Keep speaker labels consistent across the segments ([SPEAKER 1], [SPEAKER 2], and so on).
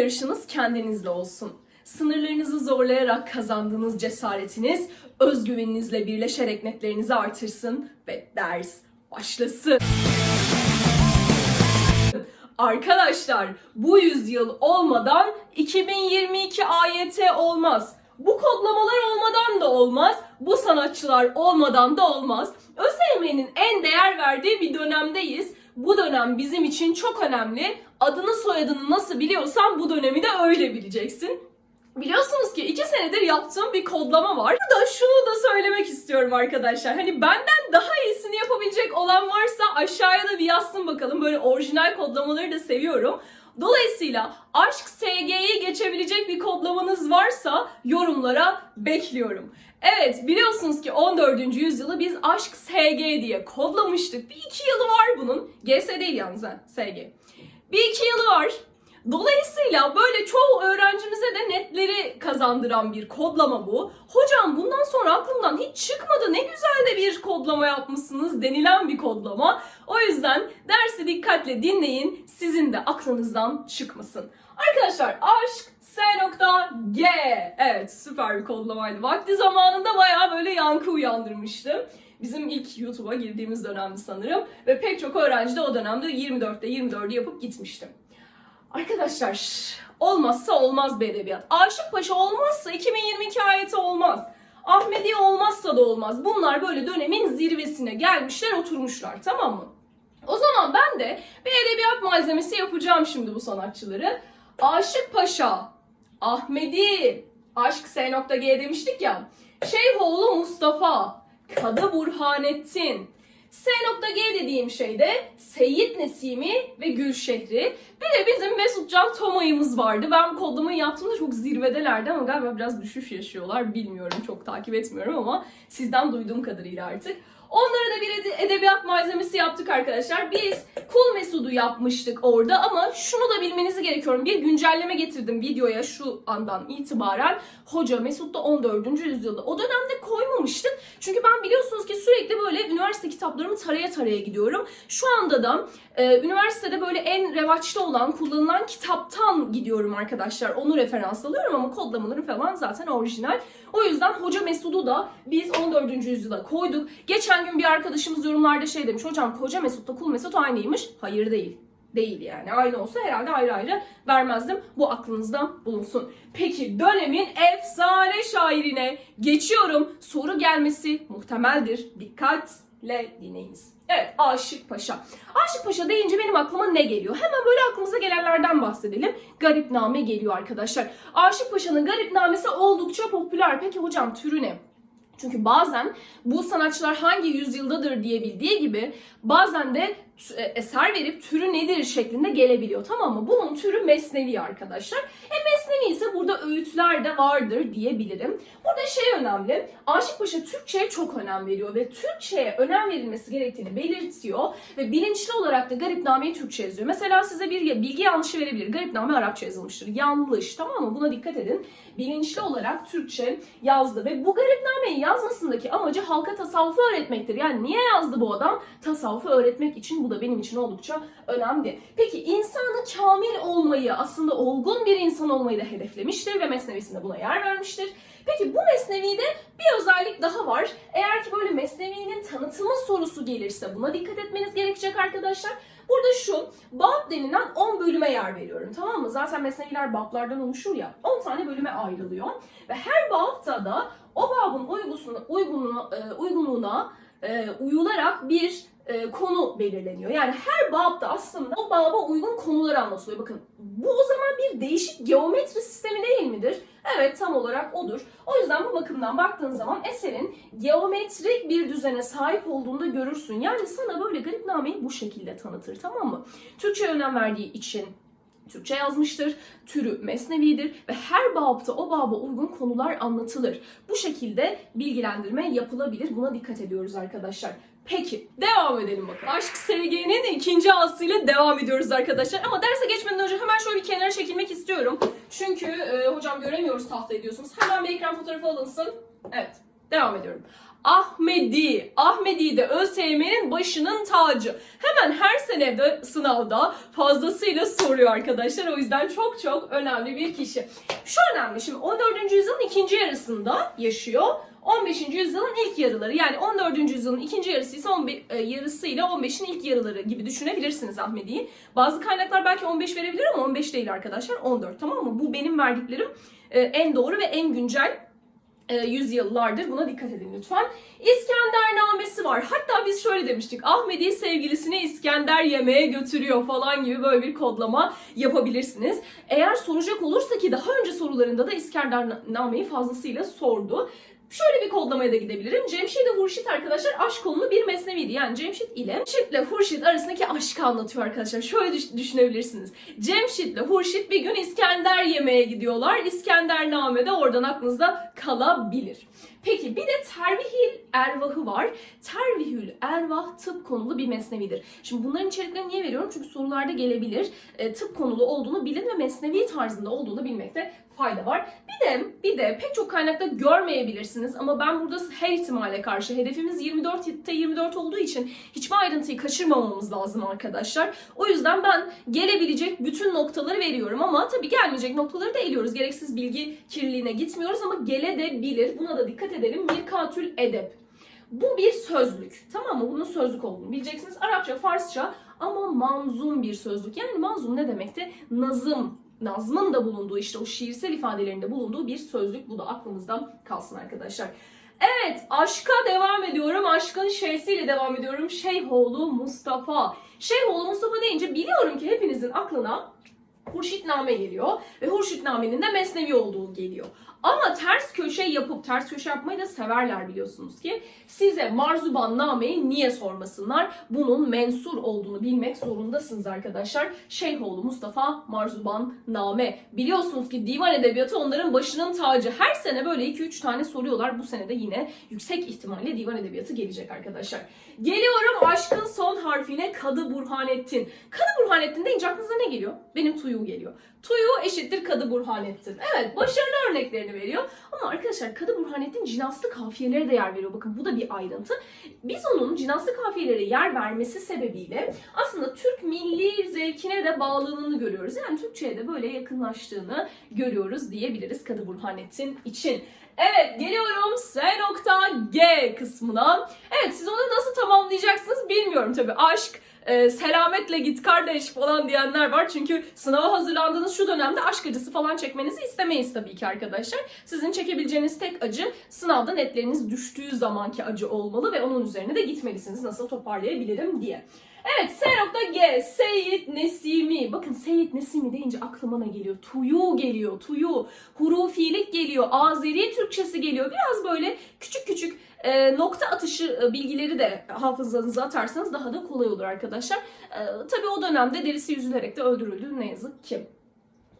[SPEAKER 1] yarışınız kendinizle olsun. Sınırlarınızı zorlayarak kazandığınız cesaretiniz, özgüveninizle birleşerek netlerinizi artırsın ve ders başlasın. Arkadaşlar bu yüzyıl olmadan 2022 AYT olmaz. Bu kodlamalar olmadan da olmaz. Bu sanatçılar olmadan da olmaz. ÖSYM'nin en değer verdiği bir dönemdeyiz. Bu dönem bizim için çok önemli. Adını soyadını nasıl biliyorsan bu dönemi de öyle bileceksin. Biliyorsunuz ki iki senedir yaptığım bir kodlama var. Burada şunu da söylemek istiyorum arkadaşlar. Hani benden daha iyisini yapabilecek olan varsa aşağıya da bir yazsın bakalım. Böyle orijinal kodlamaları da seviyorum. Dolayısıyla Aşk SG'yi geçebilecek bir kodlamanız varsa yorumlara bekliyorum. Evet biliyorsunuz ki 14. yüzyılı biz Aşk SG diye kodlamıştık. Bir iki yılı var bunun. GS değil yalnız ha SG. Bir iki yılı var. Dolayısıyla böyle çoğu öğrencimize de netleri kazandıran bir kodlama bu. Hocam bundan sonra aklımdan hiç çıkmadı ne güzel de bir kodlama yapmışsınız denilen bir kodlama. O yüzden dersi dikkatle dinleyin sizin de aklınızdan çıkmasın. Arkadaşlar aşk S.G. Evet süper bir kodlamaydı. Vakti zamanında bayağı böyle yankı uyandırmıştı. Bizim ilk YouTube'a girdiğimiz dönemdi sanırım. Ve pek çok öğrenci de o dönemde 24'te 24'ü yapıp gitmişti. Arkadaşlar olmazsa olmaz bir edebiyat. Aşık Paşa olmazsa 2022 ayeti olmaz. Ahmediye olmazsa da olmaz. Bunlar böyle dönemin zirvesine gelmişler oturmuşlar tamam mı? O zaman ben de bir edebiyat malzemesi yapacağım şimdi bu sanatçıları. Aşık Paşa, Ahmedi, Aşk S.G demiştik ya. Şeyhoğlu Mustafa, Kadı Burhanettin, S.G dediğim şey de Seyit Nesimi ve Gülşehri. Bir de bizim Mesutcan Tomay'ımız vardı. Ben kodlamayı yaptığımda çok zirvedelerdi ama galiba biraz düşüş yaşıyorlar. Bilmiyorum, çok takip etmiyorum ama sizden duyduğum kadarıyla artık. Onlara da bir ede- edebiyat malzemesi yaptık arkadaşlar. Biz Kul Mesud'u yapmıştık orada ama şunu da bilmenizi gerekiyorum. Bir güncelleme getirdim videoya şu andan itibaren. Hoca Mesut da 14. yüzyılda. O dönemde koymamıştık. Çünkü ben biliyorsunuz ki sürekli böyle üniversite kitaplarımı taraya taraya gidiyorum. Şu anda da e, üniversitede böyle en revaçta olan, kullanılan kitaptan gidiyorum arkadaşlar. Onu referans alıyorum ama kodlamaları falan zaten orijinal. O yüzden Hoca Mesud'u da biz 14. yüzyıla koyduk. Geçen gün bir arkadaşımız yorumlarda şey demiş. Hocam Hoca Mesut'la Kul Mesut aynıymış. Hayır değil. Değil yani. Aynı olsa herhalde ayrı ayrı vermezdim. Bu aklınızda bulunsun. Peki dönemin efsane şairine geçiyorum. Soru gelmesi muhtemeldir. Dikkatle dinleyiniz. Evet Aşık Paşa. Aşık Paşa deyince benim aklıma ne geliyor? Hemen böyle aklımıza gelenlerden bahsedelim. Garipname geliyor arkadaşlar. Aşık Paşa'nın Garipnamesi oldukça popüler. Peki hocam türü ne? Çünkü bazen bu sanatçılar hangi yüzyıldadır diye bildiği gibi bazen de eser verip türü nedir şeklinde gelebiliyor tamam mı? Bunun türü mesnevi arkadaşlar. E mesnevi ise burada öğütler de vardır diyebilirim. Burada şey önemli. Aşık Paşa Türkçe'ye çok önem veriyor ve Türkçe'ye önem verilmesi gerektiğini belirtiyor ve bilinçli olarak da Garipname'yi Türkçe yazıyor. Mesela size bir bilgi yanlışı verebilir. Garipname Arapça yazılmıştır. Yanlış tamam mı? Buna dikkat edin. Bilinçli olarak Türkçe yazdı ve bu Garipname'yi yazmasındaki amacı halka tasavvufu öğretmektir. Yani niye yazdı bu adam? Tasavvufu öğretmek için bu da benim için oldukça önemli. Peki insanı kamil olmayı, aslında olgun bir insan olmayı da hedeflemiştir ve mesnevisinde buna yer vermiştir. Peki bu mesnevide bir özellik daha var. Eğer ki böyle mesnevinin tanıtımı sorusu gelirse buna dikkat etmeniz gerekecek arkadaşlar. Burada şu, bab denilen 10 bölüme yer veriyorum tamam mı? Zaten mesneviler bablardan oluşur ya. 10 tane bölüme ayrılıyor. Ve her babda da o babın uygusuna, uygunluğuna, e, uygunluğuna e, uyularak bir e, konu belirleniyor. Yani her babda aslında o baba uygun konular anlatılıyor. Bakın bu o zaman bir değişik geometri sistemi değil midir? Evet tam olarak odur. O yüzden bu bakımdan baktığın zaman eserin geometrik bir düzene sahip olduğunu da görürsün. Yani sana böyle garipnameyi bu şekilde tanıtır tamam mı? Türkçe'ye önem verdiği için Türkçe yazmıştır, türü mesnevidir ve her babta o baba uygun konular anlatılır. Bu şekilde bilgilendirme yapılabilir. Buna dikkat ediyoruz arkadaşlar. Peki devam edelim bakalım. Aşk Sevgi'nin ikinci asıyla devam ediyoruz arkadaşlar. Ama derse geçmeden önce hemen şöyle bir kenara çekilmek istiyorum. Çünkü e, hocam göremiyoruz tahtayı diyorsunuz. Hemen bir ekran fotoğrafı alınsın. Evet devam ediyorum. Ahmedi. Ahmedi de ÖSYM'nin başının tacı. Hemen her sene de sınavda fazlasıyla soruyor arkadaşlar. O yüzden çok çok önemli bir kişi. Şu önemli şimdi 14. yüzyılın ikinci yarısında yaşıyor. 15. yüzyılın ilk yarıları yani 14. yüzyılın ikinci yarısı ise 15, e, yarısıyla 15'in ilk yarıları gibi düşünebilirsiniz Ahmedi'yi. Bazı kaynaklar belki 15 verebilir ama 15 değil arkadaşlar 14 tamam mı? Bu benim verdiklerim e, en doğru ve en güncel e, yüzyıllardır. Buna dikkat edin lütfen. İskendernamesi var. Hatta biz şöyle demiştik. Ahmedi sevgilisini İskender yemeğe götürüyor falan gibi böyle bir kodlama yapabilirsiniz. Eğer soracak olursa ki daha önce sorularında da İskendernameyi fazlasıyla sordu. Şöyle bir kodlamaya da gidebilirim. Cemşid ile Hurşit arkadaşlar aşk konulu bir mesneviydi. Yani Cemşid ile Cemşid ile Hurşit arasındaki aşkı anlatıyor arkadaşlar. Şöyle düş- düşünebilirsiniz. Cemşid ile Hurşit bir gün İskender yemeğe gidiyorlar. İskendername de oradan aklınızda kalabilir. Peki bir de Tervihül Ervah'ı var. Tervihül Ervah tıp konulu bir mesnevidir. Şimdi bunların içeriklerini niye veriyorum? Çünkü sorularda gelebilir. E, tıp konulu olduğunu bilin ve mesnevi tarzında olduğunu bilmekte fayda var. Bir de bir de pek çok kaynakta görmeyebilirsiniz ama ben burada her ihtimale karşı hedefimiz 24'te 24 olduğu için hiçbir ayrıntıyı kaçırmamamız lazım arkadaşlar. O yüzden ben gelebilecek bütün noktaları veriyorum ama tabii gelmeyecek noktaları da eliyoruz. Gereksiz bilgi kirliliğine gitmiyoruz ama gele de bilir. Buna da dikkat edelim. Mirkatül edep. Bu bir sözlük. Tamam mı? Bunun sözlük olduğunu bileceksiniz. Arapça, Farsça ama manzum bir sözlük. Yani manzum ne demekti? Nazım, nazmın da bulunduğu işte o şiirsel ifadelerinde bulunduğu bir sözlük. Bu da aklımızda kalsın arkadaşlar. Evet aşka devam ediyorum. Aşkın şeysiyle devam ediyorum. Şeyhoğlu Mustafa. Şeyhoğlu Mustafa deyince biliyorum ki hepinizin aklına Hurşitname geliyor ve Hurşitname'nin de Mesnevi olduğu geliyor. Ama ters köşe yapıp ters köşe yapmayı da severler biliyorsunuz ki. Size Marzuban Name'yi niye sormasınlar? Bunun mensur olduğunu bilmek zorundasınız arkadaşlar. Şeyhoğlu Mustafa Marzuban Name. Biliyorsunuz ki divan edebiyatı onların başının tacı. Her sene böyle 2-3 tane soruyorlar. Bu sene de yine yüksek ihtimalle divan edebiyatı gelecek arkadaşlar. Geliyorum aşkın son harfine Kadı Burhanettin. Kadı Burhanettin deyince aklınıza ne geliyor? Benim Tuyu geliyor. Tuyu eşittir Kadı Burhanettin. Evet başarılı örneklerini veriyor. Ama arkadaşlar Kadı Burhanettin cinaslı kafiyelere de yer veriyor. Bakın bu da bir ayrıntı. Biz onun cinaslı kafiyelere yer vermesi sebebiyle aslında Türk milli zevkine de bağlılığını görüyoruz. Yani Türkçe'ye de böyle yakınlaştığını görüyoruz diyebiliriz Kadı Burhanettin için. Evet geliyorum S nokta G kısmına. Evet siz onu nasıl tamamlayacaksınız bilmiyorum tabii. Aşk, e, selametle git kardeş falan diyenler var. Çünkü sınava hazırlandığınız şu dönemde aşk acısı falan çekmenizi istemeyiz tabii ki arkadaşlar. Sizin çekebileceğiniz tek acı sınavda netleriniz düştüğü zamanki acı olmalı ve onun üzerine de gitmelisiniz nasıl toparlayabilirim diye. Evet S.G. Seyyid Nesimi. Bakın Seyyid Nesimi deyince aklıma ne geliyor? Tuyu geliyor. Tuyu. Hurufilik geliyor. Azeri Türkçesi geliyor. Biraz böyle küçük küçük e, nokta atışı e, bilgileri de hafızanıza atarsanız daha da kolay olur arkadaşlar. E, tabii o dönemde derisi yüzülerek de öldürüldü ne yazık ki.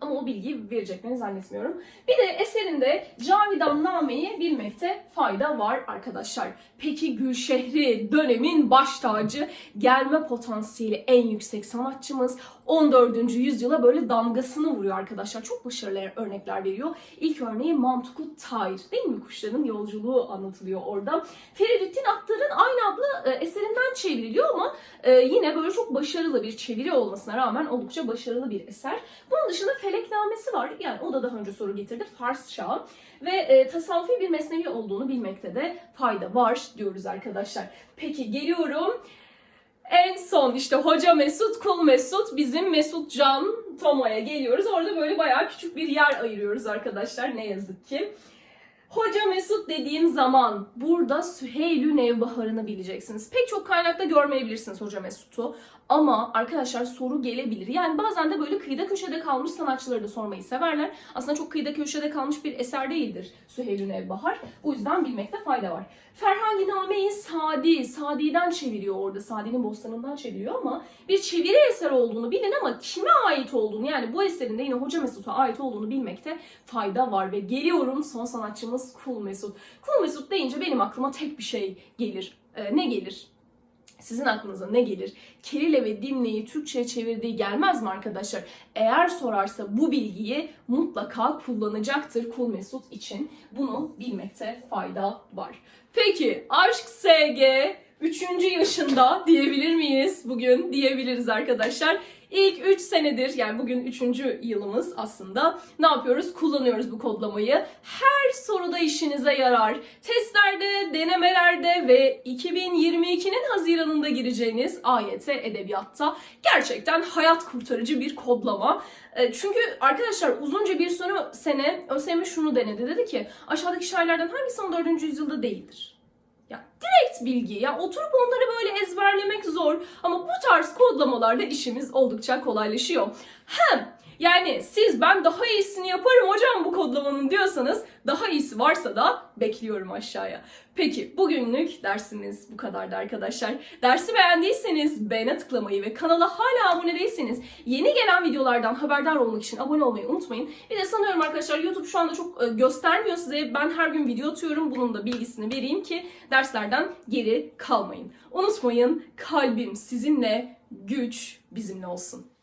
[SPEAKER 1] Ama o bilgiyi vereceklerini zannetmiyorum. Bir de eserinde Cavidan Name'yi bilmekte fayda var arkadaşlar. Peki Gülşehri dönemin baş tacı, gelme potansiyeli en yüksek sanatçımız 14. yüzyıla böyle damgasını vuruyor arkadaşlar. Çok başarılı örnekler veriyor. İlk örneği Mantukut Tayr değil mi? Kuşların yolculuğu anlatılıyor orada. Feridüddin Aktar'ın aynı adlı e, eserinden çevriliyor ama e, yine böyle çok başarılı bir çeviri olmasına rağmen oldukça başarılı bir eser. Bunun dışında Feleknamesi var. Yani o da daha önce soru getirdi. Farsça ve e, tasavvufi bir mesnevi olduğunu bilmekte de fayda var diyoruz arkadaşlar. Peki geliyorum. En son işte Hoca Mesut, Kul Mesut, bizim Mesut Can Tomo'ya geliyoruz. Orada böyle bayağı küçük bir yer ayırıyoruz arkadaşlar ne yazık ki. Hoca Mesut dediğim zaman burada Süheylü Nevbahar'ını bileceksiniz. Pek çok kaynakta görmeyebilirsiniz Hoca Mesut'u. Ama arkadaşlar soru gelebilir. Yani bazen de böyle kıyıda köşede kalmış sanatçıları da sormayı severler. Aslında çok kıyıda köşede kalmış bir eser değildir Süheylü Nevbahar. Bu yüzden bilmekte fayda var. Ferhangi Name-i Sadi, Sadi'den çeviriyor orada. Sadi'nin bostanından çeviriyor ama bir çeviri eser olduğunu bilin ama kime ait olduğunu yani bu eserin de yine Hoca Mesut'a ait olduğunu bilmekte fayda var. Ve geliyorum son sanatçımız Kul Mesut. Kul Mesut deyince benim aklıma tek bir şey gelir. Ee, ne gelir? Sizin aklınıza ne gelir? Kerile ve Dimne'yi Türkçe'ye çevirdiği gelmez mi arkadaşlar? Eğer sorarsa bu bilgiyi mutlaka kullanacaktır Kul Mesut için. Bunu bilmekte fayda var. Peki aşk SG 3. yaşında diyebilir miyiz bugün? Diyebiliriz arkadaşlar. İlk 3 senedir yani bugün 3. yılımız aslında ne yapıyoruz? Kullanıyoruz bu kodlamayı. Her soruda işinize yarar. Testlerde, denemelerde ve 2022'nin Haziran'ında gireceğiniz AYT Edebiyat'ta gerçekten hayat kurtarıcı bir kodlama. E, Çünkü arkadaşlar uzunca bir sene, sene ÖSYM şunu denedi. Dedi ki aşağıdaki şairlerden hangisi 14. yüzyılda değildir? Ya direkt bilgi ya oturup onları böyle ezberlemek zor ama bu tarz kodlamalarda işimiz oldukça kolaylaşıyor. Hem yani siz ben daha iyisini yaparım hocam bu kodlamanın diyorsanız daha iyisi varsa da bekliyorum aşağıya. Peki bugünlük dersimiz bu kadardı arkadaşlar. Dersi beğendiyseniz beğene tıklamayı ve kanala hala abone değilseniz yeni gelen videolardan haberdar olmak için abone olmayı unutmayın. Bir de sanıyorum arkadaşlar YouTube şu anda çok e, göstermiyor size. Ben her gün video atıyorum. Bunun da bilgisini vereyim ki derslerden geri kalmayın. Unutmayın kalbim sizinle, güç bizimle olsun.